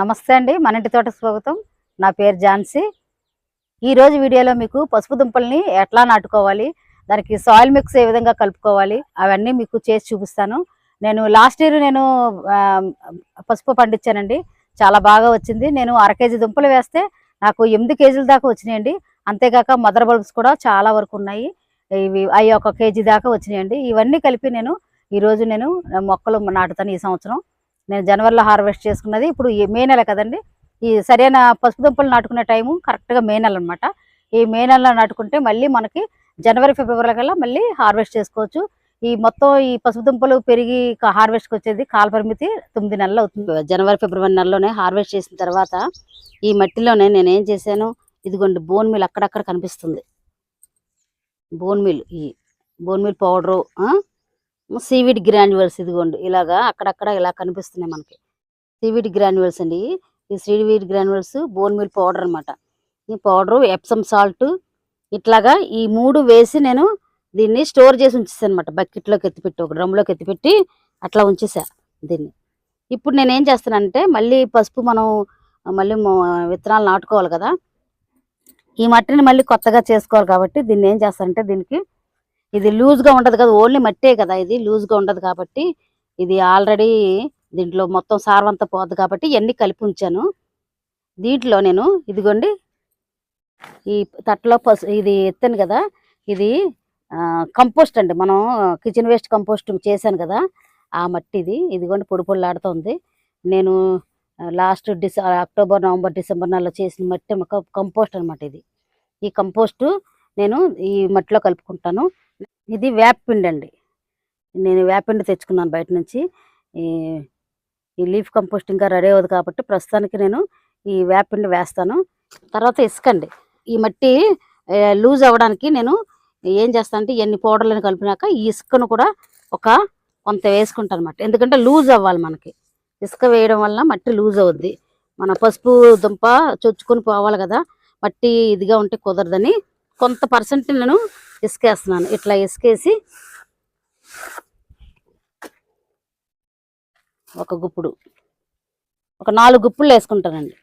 నమస్తే అండి మన ఇంటి తోట స్వాగతం. నా పేరు ఝాన్సీ. ఈరోజు వీడియోలో మీకు పసుపు దుంపల్ని ఎట్లా నాటుకోవాలి దానికి సాయిల్ మిక్స్ ఏ విధంగా కలుపుకోవాలి అవన్నీ మీకు చేసి చూపిస్తాను. నేను లాస్ట్ ఇయర్ నేను పసుపు పండించానండి. చాలా బాగా వచ్చింది. నేను అర కేజీ దుంపలు వేస్తే నాకు ఎనిమిది కేజీల దాకా వచ్చినాయండి. అంతేకాక మదర్ బల్బ్స్ కూడా చాలా వరకు ఉన్నాయి. ఇవి అవి ఒక కేజీ దాకా వచ్చినాయండి. ఇవన్నీ కలిపి నేను ఈరోజు నేను మొక్కలు నాటుతాను ఈ సంవత్సరం. నేను జనవరిలో హార్వెస్ట్ చేసుకున్నది ఇప్పుడు ఈ మే నెల కదండి. ఈ సరైన పసుపు దుంపలు నాటుకునే టైము కరెక్ట్గా మే నెల అనమాట ఈ మే నెలలో నాటుకుంటే మళ్ళీ మనకి జనవరి ఫిబ్రవరి కల్లా మళ్ళీ హార్వెస్ట్ చేసుకోవచ్చు. ఈ మొత్తం ఈ పసుపు దుంపలు పెరిగి హార్వెస్ట్కి వచ్చేది కాల పరిమితి తొమ్మిది నెలలు అవుతుంది. జనవరి ఫిబ్రవరి నెలలోనే హార్వెస్ట్ చేసిన తర్వాత ఈ మట్టిలోనే నేను ఏం చేశాను ఇదిగోండి బోన్ మిల్ అక్కడక్కడ కనిపిస్తుంది. బోన్ మిల్ ఈ bone meal powder seaweed granules ఇదిగోండి. ఇలాగా అక్కడక్కడ ఇలా కనిపిస్తున్నాయి మనకి. సీవిడ్ గ్రాన్యువల్స్ అండి. ఈ seaweed granules bone meal powder అన్నమాట. ఈ పౌడరు ఎప్సమ్ సాల్ట్ ఇట్లాగా ఈ మూడు వేసి నేను దీన్ని స్టోర్ చేసి ఉంచేసాను అనమాట బకెట్లోకి ఎత్తిపెట్టి ఒక డ్రమ్లోకి ఎత్తిపెట్టి అట్లా ఉంచేసా దీన్ని. ఇప్పుడు నేను ఏం చేస్తానంటే మళ్ళీ పసుపు మనం మళ్ళీ విత్తనాలు నాటుకోవాలి కదా. ఈ మట్టిని మళ్ళీ కొత్తగా చేసుకోవాలి కాబట్టి దీన్ని ఏం చేస్తానంటే దీనికి ఇది లూజ్గా ఉండదు కదా ఓన్లీ మట్టే కదా ఇది లూజ్గా ఉండదు కాబట్టి ఇది ఆల్రెడీ దీంట్లో మొత్తం సారవంతా పోద్ది కాబట్టి ఇవన్నీ కలిపి ఉంచాను. దీంట్లో నేను ఇదిగోండి ఈ తట్టలో పసు ఇది ఎత్తాను కదా ఇది కంపోస్ట్ అండి. మనం కిచెన్ వేస్ట్ కంపోస్ట్ చేశాను కదా ఆ మట్టి ఇది. ఇదిగోండి పొడి పొడిలాడుతుంది నేను లాస్ట్ డిస అక్టోబర్ నవంబర్ డిసెంబర్ నెలలో చేసిన మట్టి కంపోస్ట్ అన్నమాట ఇది. ఈ కంపోస్ట్ నేను ఈ మట్టిలో కలుపుకుంటాను. ఇది వేపపిండి అండి. నేను వేపపిండి తెచ్చుకున్నాను బయట నుంచి. ఈ లీఫ్ కంపోస్ట్ ఇంకా రెడీ అవ్వదు కాబట్టి ప్రస్తుతానికి నేను ఈ వేపపిండి వేస్తాను. తర్వాత ఇసుకండి ఈ మట్టి లూజ్ అవ్వడానికి నేను ఏం చేస్తాను అంటే ఎన్ని పౌడర్లను కలిపినాక ఈ ఇసుకను కూడా ఒక కొంత వేసుకుంటాను అనమాట ఎందుకంటే లూజ్ అవ్వాలి మనకి. ఇసుక వేయడం వల్ల మట్టి లూజ్ అవుద్ది. మన పసుపు దుంప చొచ్చుకొని పోవాలి కదా. మట్టి ఇదిగా ఉంటే కుదరదని కొంత పర్సెంట్ నేను ఇసుకేస్తున్నాను. ఇట్లా ఇసుకేసి ఒక గుప్పుడు ఒక నాలుగు గుప్పులు వేసుకుంటానండి.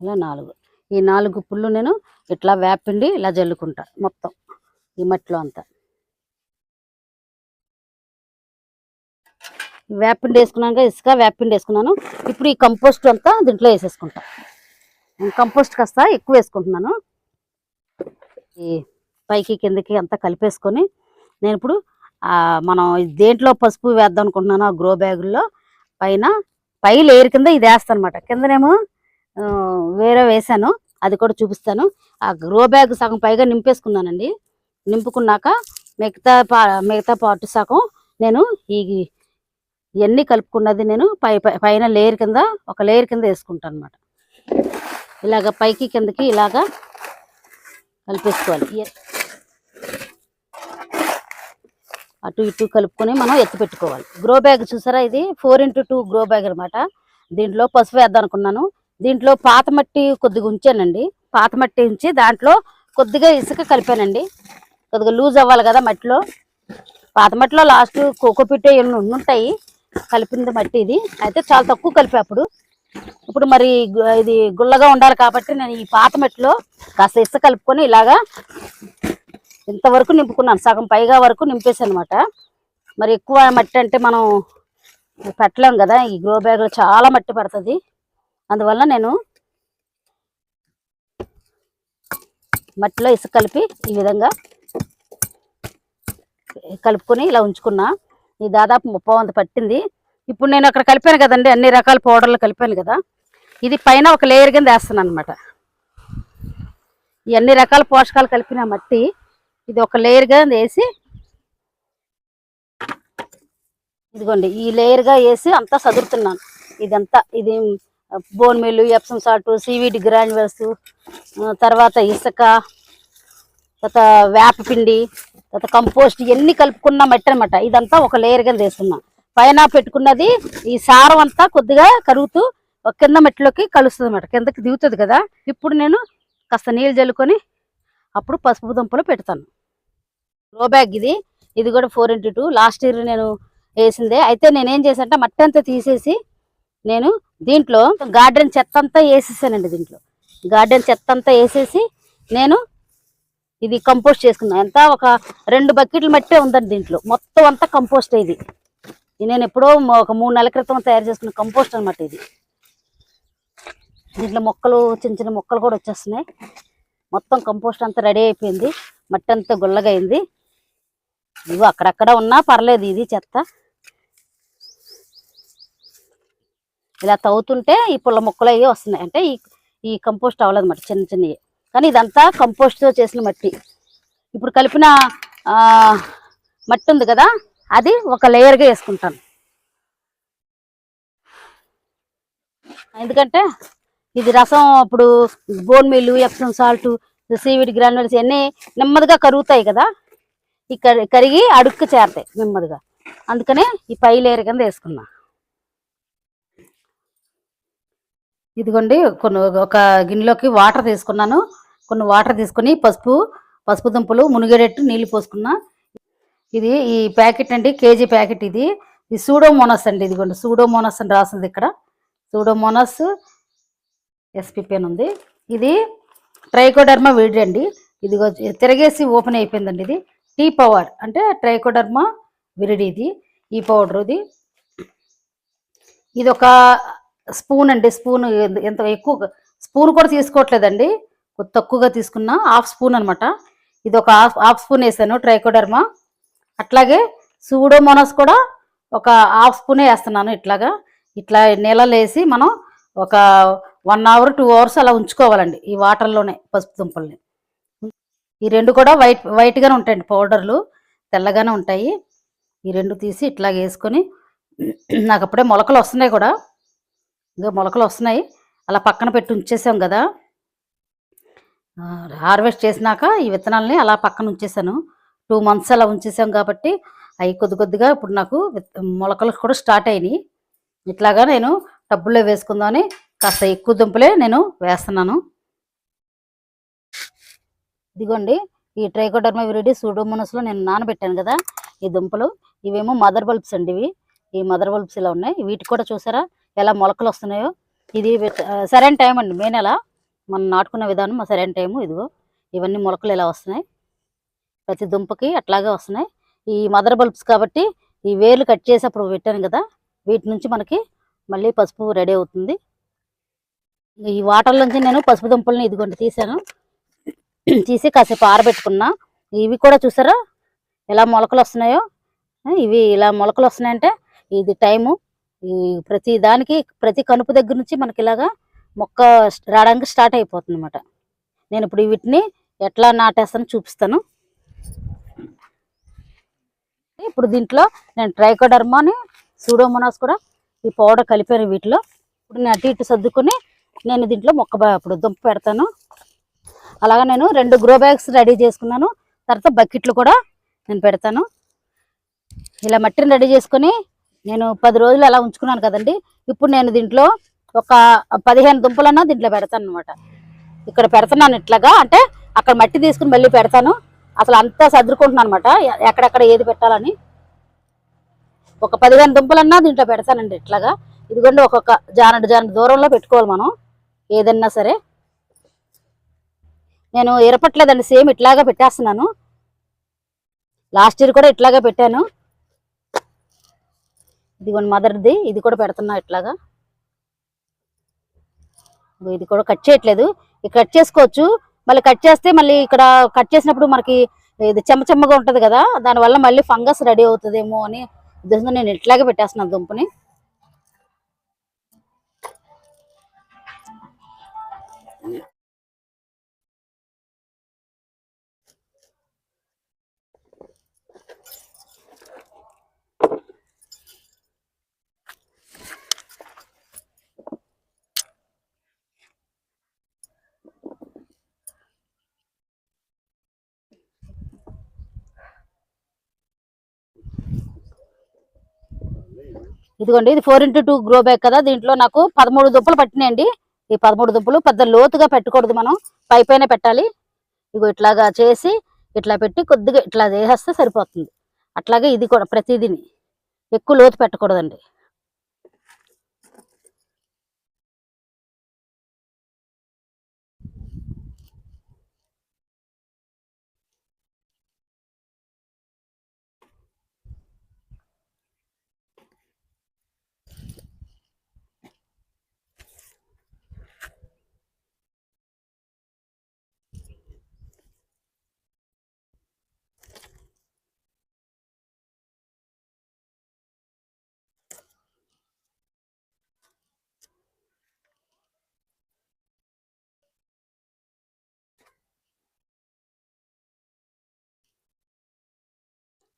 ఇలా నాలుగు. ఈ నాలుగు గుప్పులు నేను ఇట్లా వేపిండి ఇలా జల్లుకుంటా మొత్తం ఈ మట్టిలో అంతా. వేపిండి వేసుకున్నాక ఇసుక వేపిండి వేసుకున్నాను. ఇప్పుడు ఈ కంపోస్ట్ అంతా దీంట్లో వేసేసుకుంటాను కంపోస్ట్ కాస్త ఎక్కువ వేసుకుంటున్నాను. ఈ పైకి కిందకి అంతా కలిపేసుకొని నేను ఇప్పుడు మనం దేంట్లో పసుపు వేద్దాం అనుకుంటున్నాను ఆ గ్రో బ్యాగుల్లో పైన పై లేయర్ కింద ఇది వేస్తాను అనమాట కిందనేమో వేరే వేసాను అది కూడా చూపిస్తాను. ఆ గ్రో బ్యాగ్ సగం పైగా నింపేసుకున్నానండి. నింపుకున్నాక మిగతా పా మిగతా పార్ట్ సగం నేను ఈ ఇవన్నీ కలుపుకున్నది నేను పై పై- పైన లేయర్ కింద ఒక లేయర్ కింద వేసుకుంటాను అనమాట ఇలాగ పైకి కిందకి ఇలాగా కలిపేసుకోవాలి. అటు ఇటు కలుపుకొని మనం ఎత్తి పెట్టుకోవాలి. గ్రో బ్యాగ్ చూసారా? ఇది four into two grow bag అనమాట దీంట్లో పసుపు వేద్దాం అనుకున్నాను దీంట్లో పాత మట్టి కొద్దిగా ఉంచానండి. పాత మట్టి ఉంచి దాంట్లో కొద్దిగా ఇసుక కలిపానండి. కొద్దిగా లూజ్ అవ్వాలి కదా మట్టిలో. పాత మట్టిలో లాస్ట్ కోకోపిట్ ఎన్ని ఉంటాయి కలిపింది మట్టి ఇది. అయితే చాలా తక్కువ కలిపే అప్పుడు. ఇప్పుడు మరి ఇది గుల్లగా ఉండాలి కాబట్టి నేను ఈ పాత మట్టిలో కాస్త ఇసుక కలుపుకొని ఇలాగా ఇంతవరకు నింపుకున్నాను. సగం పైగా వరకు నింపేసాను అనమాట మరి ఎక్కువ మట్టి అంటే మనం పెట్టలేం కదా ఈ గ్రో బ్యాగ్లో చాలా మట్టి పడుతుంది. అందువల్ల నేను మట్టిలో ఇసుక కలిపి ఈ విధంగా కలుపుకొని ఇలా ఉంచుకున్నా. ఈ దాదాపు ముప్పై వంద పట్టింది. ఇప్పుడు నేను అక్కడ కలిపాను కదండి అన్ని రకాల పౌడర్లు కలిపాను కదా. ఇది పైన ఒక లేయర్ కింద వేస్తాను అనమాట ఈ అన్ని రకాల పోషకాలు కలిపిన మట్టి ఇది ఒక లేయర్గా వేసి ఇదిగోండి ఈ లేయర్గా వేసి అంతా చదువుతున్నాను ఇదంతా ఇది bone meal Epsom salt seaweed granules తర్వాత ఇసుక తర్వాత వేపపిండి తర్వాత కంపోస్ట్ ఇవన్నీ కలుపుకున్న మట్టి అనమాట ఇదంతా ఒక లేయర్గా వేస్తున్నాను. పైన పెట్టుకున్నది ఈ సారం అంతా కొద్దిగా కరుగుతూ కింద మట్టిలోకి కలుస్తుంది అనమాట కిందకి దిగుతుంది కదా. ఇప్పుడు నేను కాస్త నీళ్ళు చల్లుకొని అప్పుడు పసుపు దుంపలు పెడతాను. రో బ్యాగ్ ఇది. ఇది కూడా four into two last year నేను వేసిందే. అయితే నేనేం చేశానంటే మట్టి అంతా తీసేసి నేను దీంట్లో గార్డెన్ చెత్త అంతా వేసేసానండి దీంట్లో. గార్డెన్ చెత్త అంతా వేసేసి నేను ఇది కంపోస్ట్ చేసుకున్నాను ఎంత? ఒక రెండు బకెట్ల మట్టే ఉందండి దీంట్లో. మొత్తం అంతా కంపోస్ట్ ఇది. నేను ఎప్పుడో ఒక మూడు నెలల క్రితం తయారు చేసుకున్న కంపోస్ట్ అనమాట ఇది. దీంట్లో మొక్కలు చిన్న చిన్న మొక్కలు కూడా వచ్చేస్తున్నాయి. మొత్తం కంపోస్ట్ అంతా రెడీ అయిపోయింది. మట్టి అంతా గుల్లగా అయింది. ఇవి అక్కడక్కడ ఉన్నా పర్లేదు ఇది చెత్త. ఇలా తవ్వుతుంటే ఈ పుల్ల మొక్కలు అవి వస్తున్నాయి. అంటే ఈ ఈ కంపోస్ట్ అవ్వలేదు మట్టి చిన్న చిన్నవి. కానీ ఇదంతా కంపోస్ట్తో చేసిన మట్టి. ఇప్పుడు కలిపిన మట్టి ఉంది కదా అది ఒక లేయర్గా వేసుకుంటాను. ఎందుకంటే ఇది రసం అప్పుడు bone meal Epsom salt seaweed granules ఇవన్నీ నెమ్మదిగా కరుగుతాయి కదా. ఈ కరిగి అడుక్కు చేరతాయి నెమ్మదిగా. అందుకనే ఈ పై లేయర్ కింద వేసుకున్నా. ఇదిగోండి కొన్ని ఒక గిన్నెలోకి వాటర్ తీసుకున్నాను. కొన్ని వాటర్ తీసుకొని పసుపు పసుపు దుంపలు మునిగేటట్టు నీళ్ళు పోసుకున్నా. ఇది ఈ ప్యాకెట్ అండి కేజీ ప్యాకెట్ ఇది. ఇది సూడోమోనస్ అండి ఇదిగోండి. సూడోమోనస్ అని రాసింది ఇక్కడ. సూడోమోనస్ ఎస్పిపి అని ఉంది. ఇది ట్రైకోడర్మా వీడి అండి. ఇదిగో తిరగేసి ఓపెన్ అయిపోయిందండి ఇది. టీ పవర్ అంటే ట్రైకోడర్మా విరిడి ఇది ఈ పౌడర్ ఇది. ఇది ఒక స్పూన్ అండి స్పూన్ ఎంత ఎక్కువ స్పూన్ కూడా తీసుకోవట్లేదండి. తక్కువగా తీసుకున్న హాఫ్ స్పూన్ అన్నమాట. ఇది ఒక హాఫ్ హాఫ్ స్పూన్ వేసాను ట్రైకోడర్మా. అట్లాగే సూడోమోనస్ కూడా ఒక హాఫ్ స్పూనే వేస్తున్నాను ఇట్లాగా. ఇట్లా నీళ్ళలో వేసి మనం ఒక వన్ అవర్ టూ అవర్స్ అలా ఉంచుకోవాలండి ఈ వాటర్లోనే పసుపు దుంపల్ని. ఈ రెండు కూడా వైట్ వైట్గానే ఉంటాయండి పౌడర్లు తెల్లగానే ఉంటాయి. ఈ రెండు తీసి ఇట్లా వేసుకొని నాకు అప్పుడే మొలకలు వస్తున్నాయి కూడా. ఇంకా మొలకలు వస్తున్నాయి. అలా పక్కన పెట్టి ఉంచేసాం కదా. హార్వెస్ట్ చేసినాక ఈ విత్తనాలని అలా పక్కన ఉంచేసాను. టూ మంత్స్ అలా ఉంచేసాం కాబట్టి అవి కొద్ది కొద్దిగా ఇప్పుడు నాకు మొలకలు కూడా స్టార్ట్ అయినాయి. ఇట్లాగా నేను టబ్బుల్లో వేసుకుందామని కాస్త ఎక్కువ దుంపలే నేను వేస్తున్నాను. ఇదిగోండి ఈ ట్రైకోడర్మా విరిడి సూడోమోనస్లో నేను నానబెట్టాను కదా ఈ దుంపలు. ఇవేమో మదర్ బల్బ్స్ అండి ఇవి. ఈ మదర్ బల్బ్స్ ఇలా ఉన్నాయి. వీటికి కూడా చూసారా? ఎలా మొలకలు వస్తున్నాయో. ఇది సరైన టైం అండి. మే నెల మనం నాటుకునే విధానం మా సరైన టైము ఇదిగో. ఇవన్నీ మొలకలు ఇలా వస్తున్నాయి. ప్రతి దుంపకి అట్లాగే వస్తున్నాయి. ఈ మదర్ బల్బ్స్ కాబట్టి ఈ వేర్లు కట్ చేసి అప్పుడు పెట్టాను కదా వీటి నుంచి మనకి మళ్ళీ పసుపు రెడీ అవుతుంది. ఈ వాటర్ నుంచి నేను పసుపు దుంపల్ని ఇదిగోండి తీసాను తీసి కాసేపు ఆరబెట్టుకున్నా. ఇవి కూడా చూసారా? ఎలా మొలకలు వస్తున్నాయో? ఇవి ఇలా మొలకలు వస్తున్నాయంటే ఇది టైము. ఈ ప్రతి దానికి ప్రతి కనుపు దగ్గర నుంచి మనకి ఇలాగా మొక్క రావడానికి స్టార్ట్ అయిపోతుంది అనమాట నేను ఇప్పుడు వీటిని ఎట్లా నాటేస్తానో చూపిస్తాను. ఇప్పుడు దీంట్లో నేను ట్రైకోడర్మాని సూడోమోనాస్ కూడా ఈ పౌడర్ కలిపాను వీటిలో. ఇప్పుడు నేను అటు ఇటు సర్దుకొని నేను దీంట్లో మొక్క ఇప్పుడు దుంప పెడతాను. అలాగా నేను రెండు గ్రో బ్యాగ్స్ రెడీ చేసుకున్నాను. తర్వాత బకెట్లు కూడా నేను పెడతాను. ఇలా మట్టిని రెడీ చేసుకొని నేను పది రోజులు అలా ఉంచుకున్నాను కదండి. ఇప్పుడు నేను దీంట్లో ఒక పదిహేను దుంపలన్నా దీంట్లో పెడతాను అనమాట ఇక్కడ పెడతాను ఇట్లాగా అంటే అక్కడ మట్టి తీసుకుని మళ్ళీ పెడతాను. అసలు అంతా సర్దుకుంటున్నాను అనమాట ఎక్కడెక్కడ ఏది పెట్టాలని. ఒక పదిహేను దుంపలన్నా దీంట్లో పెడతానండి ఇట్లాగా. ఇదిగోండి ఒక్కొక్క జానడు జానడు దూరంలో పెట్టుకోవాలి మనం. ఏదన్నా సరే. నేను ఎరపట్లేదండి సేమ్ ఇట్లాగా పెట్టేస్తున్నాను. లాస్ట్ ఇయర్ కూడా ఇట్లాగా పెట్టాను. ఇదిగోండి మదర్ది ఇది కూడా పెడుతున్నా ఇట్లాగా. ఇది కూడా కట్ చేయట్లేదు. ఇది కట్ చేసుకోవచ్చు. మళ్ళీ కట్ చేస్తే మళ్ళీ ఇక్కడ కట్ చేసినప్పుడు మనకి ఇది చెమ్మ చెమ్మగా ఉంటది కదా దానివల్ల మళ్ళీ ఫంగస్ రెడీ అవుతుందేమో అని ఉద్దేశంతో నేను ఇట్లాగే పెట్టేస్తున్నాను దుంపని. ఇదిగోండి ఇది four into two grow bag కదా. దీంట్లో నాకు పదమూడు దుప్పలు పట్టినాయండి. ఈ పదమూడు దుప్పలు పెద్ద లోతుగా పెట్టకూడదు మనం. పై పైన పెట్టాలి. ఇగో ఇట్లాగా చేసి ఇట్లా పెట్టి కొద్దిగా ఇట్లా చేసేస్తే సరిపోతుంది. అట్లాగే ఇది కూడా ప్రతిదీని ఎక్కువ లోతు పెట్టకూడదండి.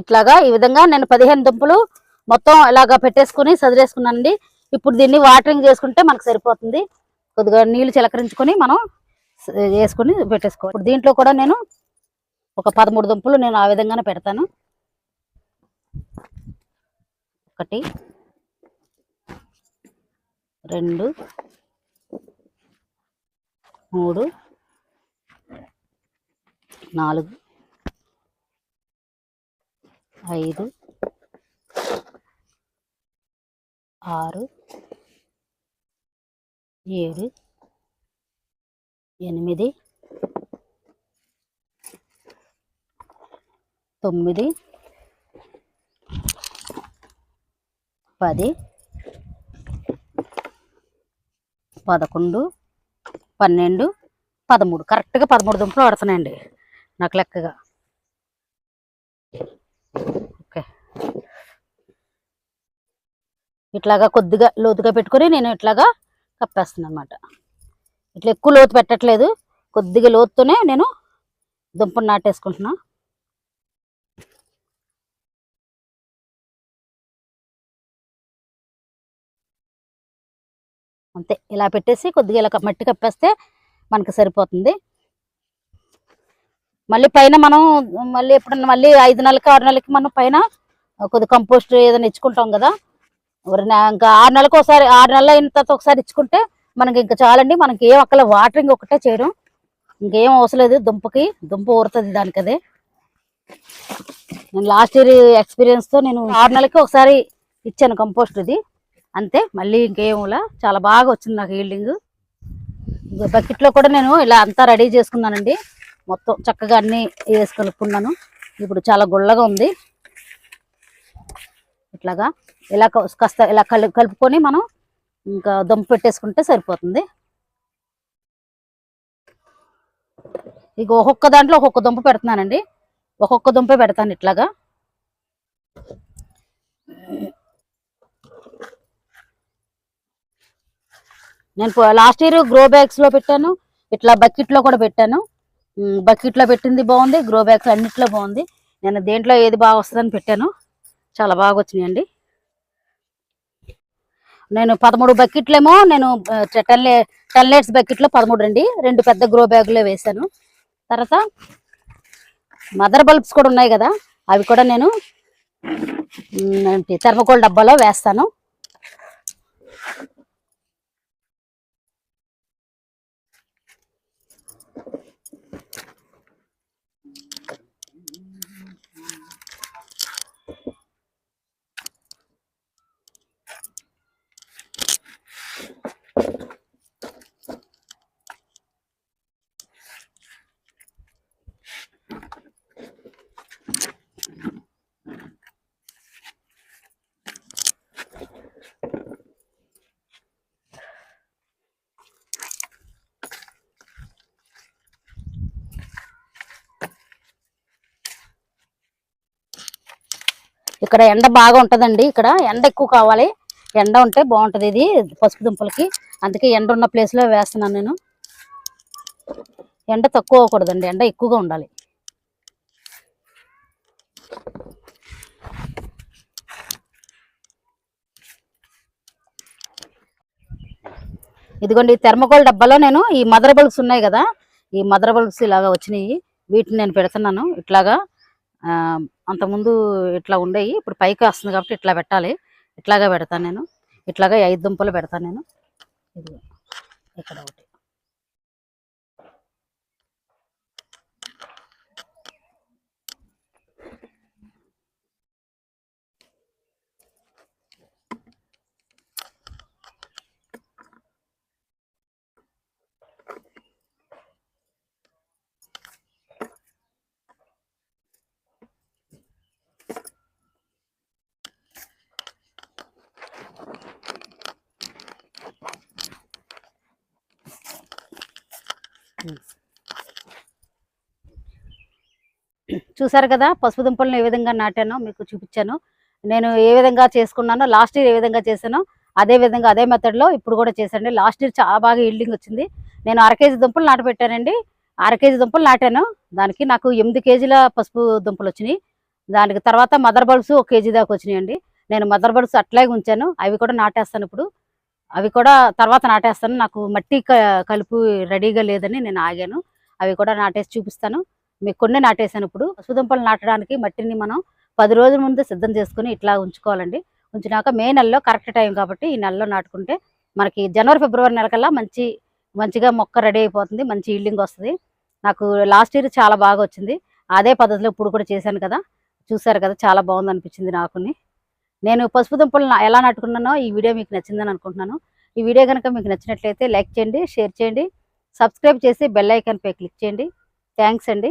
ఇట్లాగా ఈ విధంగా నేను పదిహేను దుంపలు మొత్తం ఇలాగా పెట్టేసుకుని సదిరేసుకున్నానండి. ఇప్పుడు దీన్ని వాటరింగ్ చేసుకుంటే మనకు సరిపోతుంది. కొద్దిగా నీళ్ళు చిలకరించుకొని మనం వేసుకొని పెట్టేసుకోవాలి. ఇప్పుడు దీంట్లో కూడా నేను ఒక పదమూడు దుంపలు నేను ఆ విధంగానే పెడతాను. ఒకటి రెండు మూడు నాలుగు ఐదు ఆరు ఏడు ఎనిమిది తొమ్మిది పది పదకొండు పన్నెండు పదమూడు. కరెక్ట్గా పదమూడు దుంపలు పడుతున్నాయండి. నాకు లెక్కగా. ఇట్లాగా కొద్దిగా లోతుగా పెట్టుకొని నేను ఇట్లాగా కప్పేస్తున్నాను అనమాట ఇట్లా ఎక్కువ లోతు పెట్టట్లేదు. కొద్దిగా లోతుతోనే నేను దుంపను నాటేసుకుంటున్నా. అంతే ఇలా పెట్టేసి కొద్దిగా ఇలా మట్టి కప్పేస్తే మనకి సరిపోతుంది. మళ్ళీ పైన మనం మళ్ళీ ఎప్పుడన్నా మళ్ళీ ఐదు నెలలకి ఆరు నెలలకి మనం పైన కొద్ది కంపోస్ట్ ఏదైనా ఇచ్చుకుంటాం కదా ఇంకా ఆరు నెలలకు ఒకసారి ఆరు నెలలు అయిన తర్వాత ఒకసారి ఇచ్చుకుంటే మనకి ఇంకా చాలండి. మనకి ఏం అక్కల వాటరింగ్ ఒకటే చేయడం. ఇంకేం అవసరం లేదు. దుంపకి దుంప ఊరుతుంది దానికి అదే నేను లాస్ట్ ఇయర్ ఎక్స్పీరియన్స్తో నేను ఆరు నెలలకి ఒకసారి ఇచ్చాను కంపోస్ట్ ఇది. అంతే. మళ్ళీ ఇంకేములా చాలా బాగా వచ్చింది నాకు హీల్డింగ్ బకెట్లో కూడా నేను ఇలా అంతా రెడీ చేసుకున్నానండి. మొత్తం చక్కగా అన్ని వేసి కలుపుకున్నాను. ఇప్పుడు చాలా గుల్లగా ఉంది. ఇట్లాగా. ఇలా కాస్త ఇలా కలు కలుపుకొని మనం ఇంకా దుంప పెట్టేసుకుంటే సరిపోతుంది. ఇక ఒక్కొక్క దాంట్లో ఒక్కొక్క దుంప పెడుతున్నానండి. ఒక్కొక్క దుంపే పెడతాను ఇట్లాగా. నేను లాస్ట్ ఇయర్ గ్రో బ్యాగ్స్లో పెట్టాను. ఇట్లా బకెట్లో కూడా పెట్టాను. బకెట్లో పెట్టింది బాగుంది. గ్రో బ్యాగ్స్ అన్నిట్లో బాగుంది. నేను దేంట్లో ఏది బాగా వస్తుందని పెట్టాను. చాలా బాగా వచ్చినాయండి. నేను పదమూడు బకెట్లేమో నేను టెన్ లే టెన్ లీటర్స్ బకెట్లో పదమూడు అండి. రెండు పెద్ద గ్రో బ్యాగులో వేశాను. తర్వాత మదర్ బల్బ్స్ కూడా ఉన్నాయి కదా అవి కూడా నేను థర్మకోల్ డబ్బాలో వేస్తాను. ఇక్కడ ఎండ బాగా ఉంటుందండి. ఇక్కడ ఎండ ఎక్కువ కావాలి. ఎండ ఉంటే బాగుంటుంది ఇది పసుపు దుంపలకి. అందుకే ఎండ ఉన్న ప్లేస్లో వేస్తున్నాను నేను. ఎండ తక్కువ అవ్వకూడదండి. ఎండ ఎక్కువగా ఉండాలి. ఇదిగోండి ఈ థెర్మకోల్ డబ్బాలో నేను ఈ మదర్ బల్బ్స్ ఉన్నాయి కదా. ఈ మదర్ బల్బ్స్ ఇలాగా వచ్చినాయి. వీటిని నేను పెడుతున్నాను. ఇట్లాగా అంతకుముందు ఇట్లా ఉండేవి ఇప్పుడు పైకి వస్తుంది కాబట్టి ఇట్లా పెట్టాలి. ఇట్లాగా పెడతాను నేను. ఇట్లాగా ఐదు దుంపలు పెడతాను నేను. ఇక్కడ ఒకటి. చూసారు కదా పసుపు దుంపలను ఏ విధంగా నాటానో మీకు చూపించాను. నేను ఏ విధంగా చేసుకున్నానో లాస్ట్ ఇయర్ ఏ విధంగా చేశానో అదే విధంగా అదే మెథడ్లో ఇప్పుడు కూడా చేశానండి. లాస్ట్ ఇయర్ చాలా బాగా ఈల్డింగ్ వచ్చింది. నేను అర కేజీ దుంపలు నాటబెట్టానండి. అర కేజీ దుంపలు నాటాను. దానికి నాకు ఎనిమిది కేజీల పసుపు దుంపలు వచ్చినాయి. దానికి తర్వాత మదర్ బల్బ్స్ ఒక కేజీ దాకా వచ్చినాయండి. నేను మదర్ బల్బ్స్ అట్లాగే ఉంచాను. అవి కూడా నాటేస్తాను ఇప్పుడు. అవి కూడా తర్వాత నాటేస్తాను. నాకు మట్టి క- కలుపు రెడీగా లేదని నేను ఆగాను. అవి కూడా నాటేసి చూపిస్తాను. మీకు కొన్ని నాటేసాను ఇప్పుడు. సుదంపలు నాటడానికి మట్టిని మనం పది రోజుల ముందు సిద్ధం చేసుకుని ఇట్లా ఉంచుకోవాలండి. ఉంచినాక మే నెలలో కరెక్ట్ టైం కాబట్టి ఈ నెలలో నాటుకుంటే మనకి జనవరి ఫిబ్రవరి నెలకల్లా మంచి మంచిగా మొక్క రెడీ అయిపోతుంది. మంచి ఈల్డింగ్ వస్తుంది. నాకు లాస్ట్ ఇయర్ చాలా బాగా వచ్చింది. అదే పద్ధతిలో ఇప్పుడు కూడా చేశాను కదా. చూసారు కదా చాలా బాగుంది అనిపించింది నాకుని. నేను పసుపు దుంపలు ఎలా నాటుకున్నానో ఈ వీడియో మీకు నచ్చిందని అనుకుంటున్నాను. ఈ వీడియో కనుక మీకు నచ్చినట్లయితే లైక్ చేయండి షేర్ చేయండి సబ్స్క్రైబ్ చేసి బెల్ ఐకాన్పై క్లిక్ చేయండి. థ్యాంక్స్ అండి.